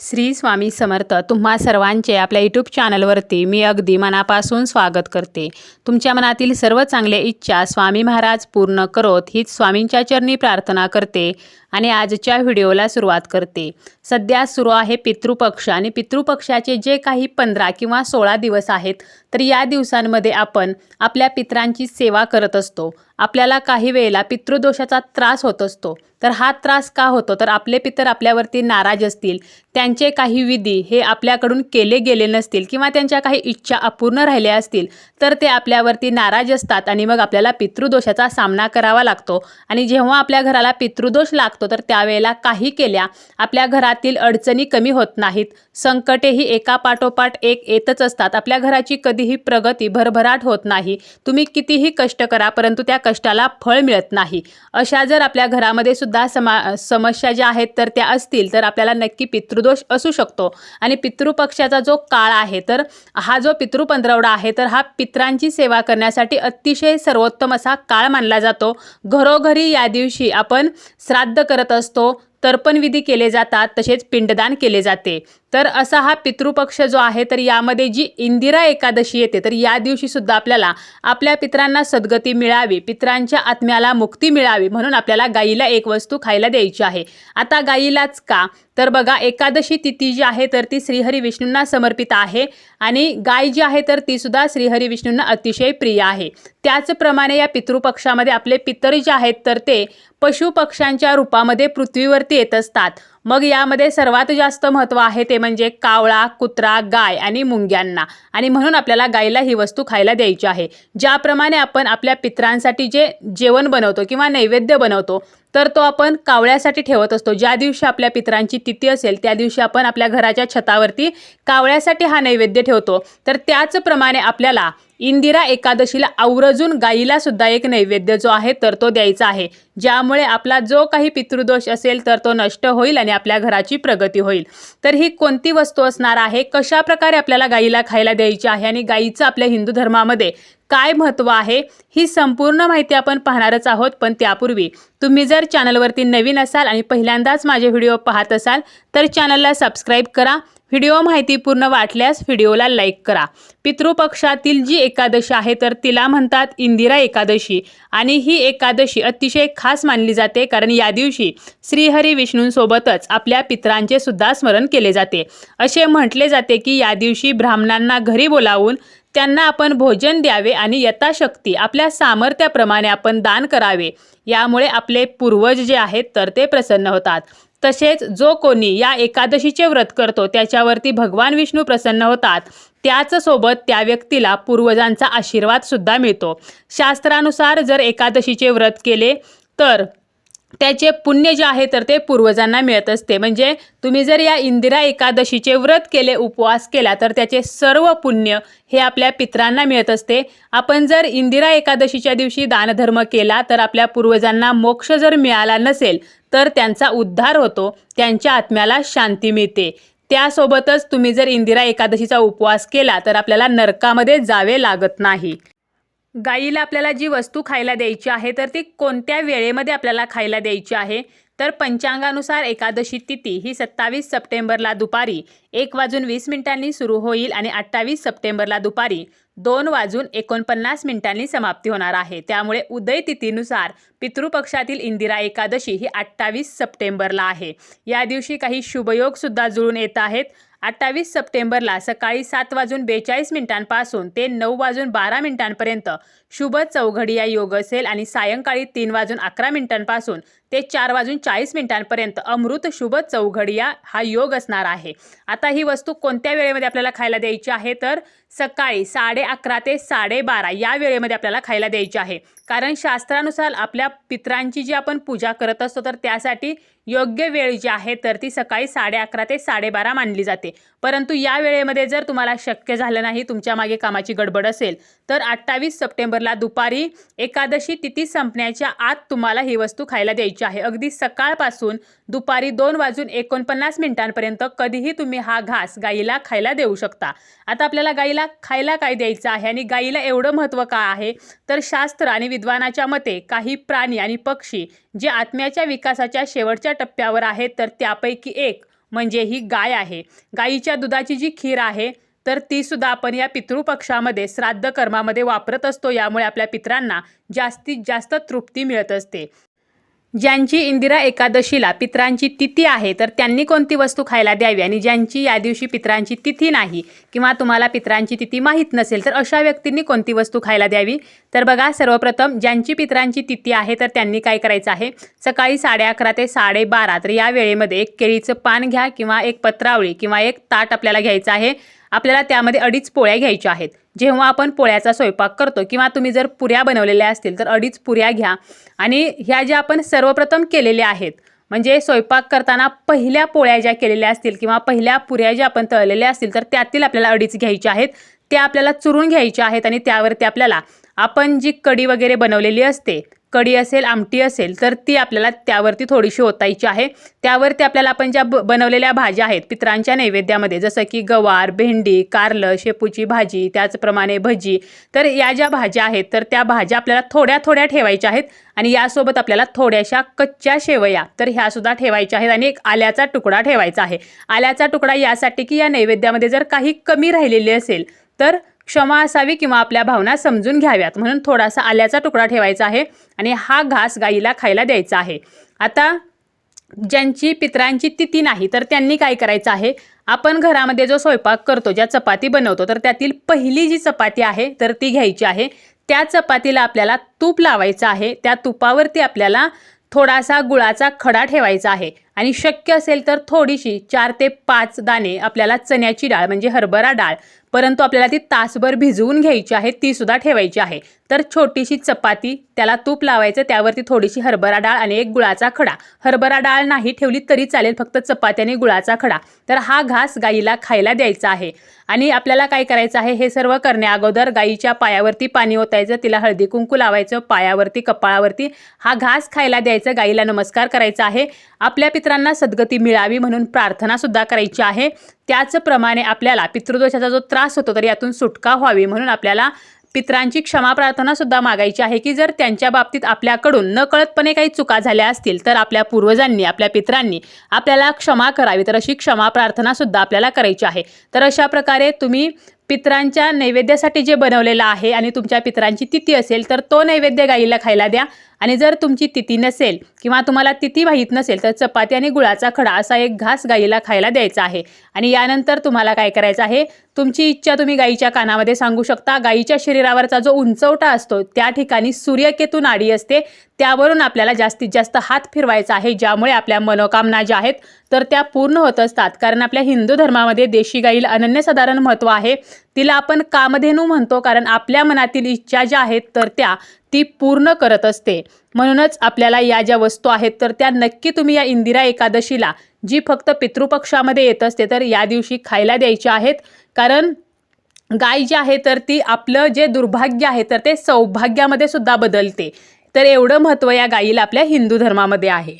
श्री स्वामी समर्थ तुम्हा सर्वांचे आपल्या यूट्यूब चॅनलवरती मी अगदी मनापासून स्वागत करते. तुमच्या मनातील सर्व चांगल्या इच्छा स्वामी महाराज पूर्ण करोत हीच स्वामींच्या चरणी प्रार्थना करते आणि आजच्या व्हिडिओला सुरुवात करते. सध्या सुरू आहे पितृपक्ष आणि पितृपक्षाचे जे काही पंधरा किंवा सोळा दिवस आहेत तर या दिवसांमध्ये आपण आपल्या पितरांची सेवा करत असतो. आपल्याला काही वेळेला पितृदोषाचा त्रास होत असतो. तर हा त्रास का होतो? तर आपले पितर आपल्यावरती नाराज असतील त्यांचे काही विधी हे आपल्याकडून केले गेले नसतील किंवा त्यांच्या काही इच्छा अपूर्ण राहिल्या असतील तर ते आपल्यावरती नाराज असतात आणि मग आपल्याला पितृदोषाचा सामना करावा लागतो. आणि जेव्हा आपल्या घराला पितृदोष लागतो तर त्यावेळेला काही केल्या आपल्या घरातील अडचणी कमी होत नाहीत. संकटेही एका पाठोपाठ एक येतच असतात. आपल्या घराची कधीही प्रगती भरभराट होत नाही. तुम्ही कितीही कष्ट करा परंतु त्या कष्टाला फळ मिळत नाही. अशा जर आपल्या घरामध्ये सुद्धा समा समस्या ज्या आहेत तर त्या असतील तर आपल्याला नक्की पितृदोष असू शकतो. आणि पितृपक्षाचा जो काळ आहे तर हा जो पितृपंधरवडा आहे तर हा पित्रांची सेवा करण्यासाठी अतिशय सर्वोत्तम असा काळ मानला जातो. घरोघरी या दिवशी आपण श्राद्ध करत असतो तर्पणविधी केले जातात तसेच पिंडदान केले जाते. तर असा हा पितृपक्ष जो आहे तर यामध्ये जी इंदिरा एकादशी येते तर या दिवशी सुद्धा आपल्याला आपल्या पित्रांना सद्गती मिळावी पित्रांच्या आत्म्याला मुक्ती मिळावी म्हणून आपल्याला गाईला एक वस्तू खायला द्यायची आहे. आता गाईलाच का? तर बघा एकादशी तिथी जी आहे तर ती श्रीहरी विष्णूंना समर्पित आहे आणि गाय जी आहे तर ती सुद्धा श्रीहरी विष्णूंना अतिशय प्रिय आहे. त्याचप्रमाणे या पितृपक्षामध्ये आपले पितर जे आहेत तर ते पशुपक्ष्यांच्या रूपामध्ये पृथ्वीवरती येत असतात. मग यामध्ये सर्वात जास्त महत्त्व आहे ते म्हणजे कावळा कुत्रा गाय आणि मुंग्यांना. आणि म्हणून आपल्याला गायला ही वस्तू खायला द्यायची आहे. ज्याप्रमाणे आपण आपल्या पित्रांसाठी जे जेवण बनवतो किंवा नैवेद्य बनवतो तर तो आपण कावळ्यासाठी ठेवत असतो. ज्या दिवशी आपल्या पितरांची तिथी असेल त्या दिवशी आपण आपल्या घराच्या छतावरती कावळ्यासाठी हा नैवेद्य ठेवतो. तर त्याचप्रमाणे आपल्याला इंदिरा एकादशीला आवर्जून गाईला सुद्धा एक नैवेद्य जो आहे तर तो द्यायचा आहे. ज्यामुळे आपला जो काही पितृदोष असेल तर तो नष्ट होईल आणि आपल्या घराची प्रगती होईल. तर ही कोणती वस्तू असणार आहे? कशा प्रकारे आपल्याला गाईला खायला द्यायची आहे? आणि गाईचं आपल्या हिंदू धर्मामध्ये काय महत्त्व आहे ही संपूर्ण माहिती आपण पाहणारच आहोत. पण त्यापूर्वी तुम्ही जर चॅनलवरती नवीन असाल आणि पहिल्यांदाच माझे व्हिडिओ पाहत असाल तर चॅनलला सबस्क्राईब करा. व्हिडिओ माहितीपूर्ण वाटल्यास व्हिडिओला लाईक करा. पितृपक्षातील जी एकादशी आहे तर तिला म्हणतात इंदिरा एकादशी. आणि ही एकादशी अतिशय खास मानली जाते कारण या दिवशी श्रीहरी विष्णूंसोबतच आपल्या पित्रांचे सुद्धा स्मरण केले जाते. असे म्हटले जाते की या दिवशी ब्राह्मणांना घरी बोलावून त्यांना आपण भोजन द्यावे आणि यथाशक्ती आपल्या सामर्थ्याप्रमाणे आपण दान करावे. यामुळे आपले पूर्वज जे आहेत तर ते प्रसन्न होतात. तसेच जो कोणी या एकादशीचे व्रत करतो त्याच्यावरती भगवान विष्णू प्रसन्न होतात. त्याच सोबत त्या व्यक्तीला पूर्वजांचा आशीर्वाद सुद्धा मिळतो. शास्त्रानुसार जर एकादशीचे व्रत केले तर त्याचे पुण्य जे आहे तर ते पूर्वजांना मिळत असते. म्हणजे तुम्ही जर या इंदिरा एकादशीचे व्रत केले उपवास केला तर त्याचे सर्व पुण्य हे आपल्या पित्रांना मिळत असते. आपण जर इंदिरा एकादशीच्या दिवशी दानधर्म केला तर आपल्या पूर्वजांना मोक्ष जर मिळाला नसेल तर त्यांचा उद्धार होतो त्यांच्या आत्म्याला शांती मिळते. त्यासोबतच तुम्ही जर इंदिरा एकादशीचा उपवास केला तर आपल्याला नरकामध्ये जावे लागत नाही. गाईला आपल्याला जी वस्तू खायला द्यायची आहे तर ती कोणत्या वेळेमध्ये आपल्याला खायला द्यायची आहे? तर पंचांगानुसार एकादशी तिथी ही सत्तावीस सप्टेंबरला दुपारी एक वाजून वीस मिनिटांनी सुरू होईल आणि अठ्ठावीस सप्टेंबरला दुपारी दोन वाजून एकोणपन्नास मिनिटांनी समाप्ती होणार आहे. त्यामुळे उदय तिथीनुसार पितृपक्षातील इंदिरा एकादशी ही अठ्ठावीस सप्टेंबरला आहे. या दिवशी काही शुभयोगसुद्धा जुळून येत आहेत. अठ्ठावीस सप्टेंबरला सकाळी सात वाजून बेचाळीस मिनिटांपासून ते नऊ वाजून बारा मिनिटांपर्यंत शुभ चौघडिया योग असेल आणि सायंकाळी तीन वाजून अकरा मिनिटांपासून ते चार वाजून चाळीस मिनिटांपर्यंत अमृत शुभ चौघडिया हा योग असणार आहे. आता ही वस्तू कोणत्या वेळेमध्ये आपल्याला खायला द्यायची आहे? तर सकाळी साडे अकरा ते साडेबारा या वेळेमध्ये आपल्याला खायला द्यायची आहे. कारण शास्त्रानुसार आपल्या पित्रांची जी आपण पूजा करत असतो तर त्यासाठी योग्य वेळ जी आहे तर ती सकाळी साडे अकरा ते साडेबारा मानली जाते. परंतु या वेळेमध्ये जर तुम्हाला शक्य झालं नाही तुमच्या मागे कामाची गडबड असेल तर अठ्ठावीस सप्टेंबरला दुपारी एकादशी तिथी संपण्याच्या आत तुम्हाला ही वस्तू खायला द्यायची आहे. अगदी सकाळपासून दुपारी दोन वाजून एकोणपन्नास मिनिटांपर्यंत कधीही तुम्ही हा घास गाईला खायला देऊ शकता. आता आपल्याला गाईला खायला काय द्यायचं आहे आणि गाईला एवढं महत्त्व का आहे? तर शास्त्र आणि विद्वानाच्या मते काही प्राणी आणि पक्षी जे आत्म्याच्या विकासाच्या शेवटच्या टप्प्यावर आहेत तर त्यापैकी एक म्हणजे ही गाय आहे. गायीच्या दुधाची जी खीर आहे तर ती सुद्धा आपण या पितृपक्षामध्ये श्राद्ध कर्मामध्ये वापरत असतो. यामुळे आपल्या पित्रांना जास्तीत जास्त तृप्ती मिळत असते. ज्यांची इंदिरा एकादशीला पित्रांची तिथी आहे तर त्यांनी कोणती वस्तू खायला द्यावी? आणि ज्यांची या दिवशी पित्रांची तिथी नाही किंवा तुम्हाला पित्रांची तिथी माहीत नसेल तर अशा व्यक्तींनी कोणती वस्तू खायला द्यावी? तर बघा सर्वप्रथम ज्यांची पित्रांची तिथी आहे तर त्यांनी काय करायचं आहे? सकाळी साडे अकरा ते साडेबारा तर या वेळेमध्ये एक केळीचं पान घ्या किंवा एक पत्रावळी किंवा एक ताट आपल्याला घ्यायचं आहे. आपल्याला त्यामध्ये अडीच पोळ्या घ्यायच्या आहेत. जेव्हा आपण पोळ्याचा स्वयंपाक करतो किंवा तुम्ही जर पुऱ्या बनवलेल्या असतील तर अडीच पुऱ्या घ्या. आणि ह्या ज्या आपण सर्वप्रथम केलेल्या आहेत म्हणजे स्वयंपाक करताना पहिल्या पोळ्या ज्या केलेल्या असतील किंवा पहिल्या पुऱ्या ज्या आपण तळलेल्या असतील तर त्यातील आपल्याला अडीच घ्यायच्या आहेत. त्या आपल्याला चुरून घ्यायच्या आहेत आणि त्यावरती आपल्याला आपण जी कढी वगैरे बनवलेली असते कढी असेल आमटी असेल तर ती आपल्याला त्यावरती थोडीशी ओतायची आहे. त्यावरती आपल्याला आपण ज्या ब बनवलेल्या भाज्या आहेत पित्रांच्या नैवेद्यामध्ये जसं की गवार भेंडी कारलं शेपूची भाजी त्याचप्रमाणे भजी तर या ज्या भाज्या आहेत तर त्या भाज्या आपल्याला थोड्या थोड्या ठेवायच्या आहेत आणि यासोबत आपल्याला थोड्याशा कच्च्या शेवया तर ह्यासुद्धा ठेवायच्या आहेत आणि एक आल्याचा तुकडा ठेवायचा आहे. आल्याचा तुकडा यासाठी की या नैवेद्यामध्ये जर काही कमी राहिलेली असेल तर क्षमा असावी किंवा आपल्या भावना समजून घ्याव्यात. म्हणून थोडासा आल्याचा तुकडा ठेवायचा आहे आणि हा घास गाईला खायला द्यायचा आहे. आता ज्यांची पित्रांची तिथी नाही तर त्यांनी काय करायचं आहे? आपण घरामध्ये जो स्वयंपाक करतो ज्या चपाती बनवतो तर त्यातील पहिली जी चपाती आहे तर ती घ्यायची आहे. त्या चपातीला आपल्याला तूप लावायचं आहे. त्या तुपावरती आपल्याला थोडासा गुळाचा खडा ठेवायचा आहे. आणि शक्य असेल तर थोडीशी चार ते पाच दाणे आपल्याला चण्याची डाळ म्हणजे हरभरा डाळ परंतु आपल्याला ती तासभर भिजवून घ्यायची आहे ती सुद्धा ठेवायची आहे. तर छोटीशी चपाती त्याला तूप लावायचं त्यावरती थोडीशी हरभरा डाळ आणि एक गुळाचा खडा. हरभरा डाळ नाही ठेवली तरी चालेल फक्त चपाती आणि गुळाचा खडा. तर हा घास गाईला खायला द्यायचा आहे. आणि आपल्याला काय करायचं आहे हे सर्व करण्या अगोदर गाईच्या पायावरती पाणी ओतायचं तिला हळदी कुंकू लावायचं पायावरती कपाळावरती हा घास खायला द्यायचं गाईला नमस्कार करायचा आहे. आपल्या मित्रांना सद्गती मिळावी म्हणून प्रार्थनासुद्धा करायची आहे. त्याचप्रमाणे आपल्याला पितृदोषाचा जो त्रास होतो तर यातून सुटका व्हावी म्हणून आपल्याला पित्रांची क्षमा प्रार्थना सुद्धा मागायची आहे की जर त्यांच्या बाबतीत आपल्याकडून नकळतपणे काही चुका झाल्या असतील तर आपल्या पूर्वजांनी आपल्या पित्रांनी आपल्याला क्षमा करावी तर अशी क्षमा प्रार्थना सुद्धा आपल्याला करायची आहे. तर अशा प्रकारे तुम्ही पित्रांच्या नैवेद्यासाठी जे बनवलेलं आहे आणि तुमच्या पित्रांची तिथी असेल तर तो नैवेद्य गाईला खायला द्या. आणि जर तुमची तिथी नसेल किंवा तुम्हाला तिथी माहीत नसेल तर चपाती आणि गुळाचा खडा असा एक घास गाईला खायला द्यायचा आहे. आणि यानंतर तुम्हाला काय करायचं आहे? तुमची इच्छा तुम्ही गाईच्या कानामध्ये सांगू शकता. गाईच्या शरीरावरचा जो उंचवटा असतो त्या ठिकाणी सूर्यकेतू नाडी असते. त्यावरून आपल्याला जास्तीत जास्त हात फिरवायचा आहे ज्यामुळे आपल्या मनोकामना ज्या आहेत तर त्या पूर्ण होत असतात. कारण आपल्या हिंदू धर्मामध्ये देशी गाईला अनन्यसाधारण महत्त्व आहे. तिला आपण कामधेनू म्हणतो. कारण आपल्या मनातील इच्छा ज्या आहेत तर त्या ती पूर्ण करत असते. म्हणूनच आपल्याला या ज्या वस्तू आहेत तर त्या नक्की तुम्ही या इंदिरा एकादशीला जी फक्त पितृपक्षामध्ये येत असते तर या दिवशी खायला द्यायच्या आहेत. कारण गाय जी आहे तर ती आपलं जे दुर्भाग्य आहे तर ते सौभाग्यामध्ये सुद्धा बदलते. तर एवढं महत्त्व या गायीला आपल्या हिंदू धर्मामध्ये आहे.